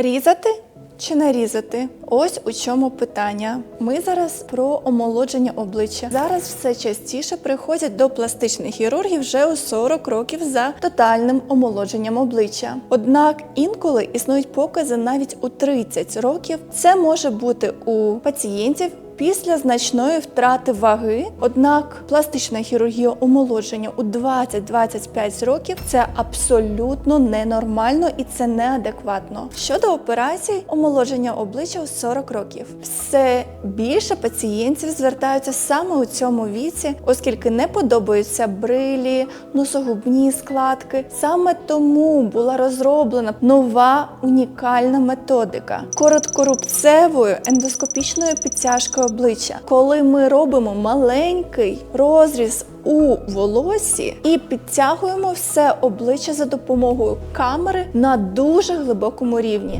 Різати чи не різати? Ось у чому питання. Ми зараз про омолодження обличчя. Зараз все частіше приходять до пластичних хірургів вже у 40 років за тотальним омолодженням обличчя. Однак інколи існують покази навіть у 30 років. Це може бути у пацієнтів. Після значної втрати ваги, однак пластична хірургія омолодження у 20-25 років це абсолютно ненормально і це неадекватно. Щодо операцій омолодження обличчя у 40 років, все більше пацієнтів звертаються саме у цьому віці, оскільки не подобаються брилі, носогубні складки. Саме тому була розроблена нова унікальна методика короткорубцевою ендоскопічною підтяжкою обличчя, коли ми робимо маленький розріз у волосі і підтягуємо все обличчя за допомогою камери на дуже глибокому рівні.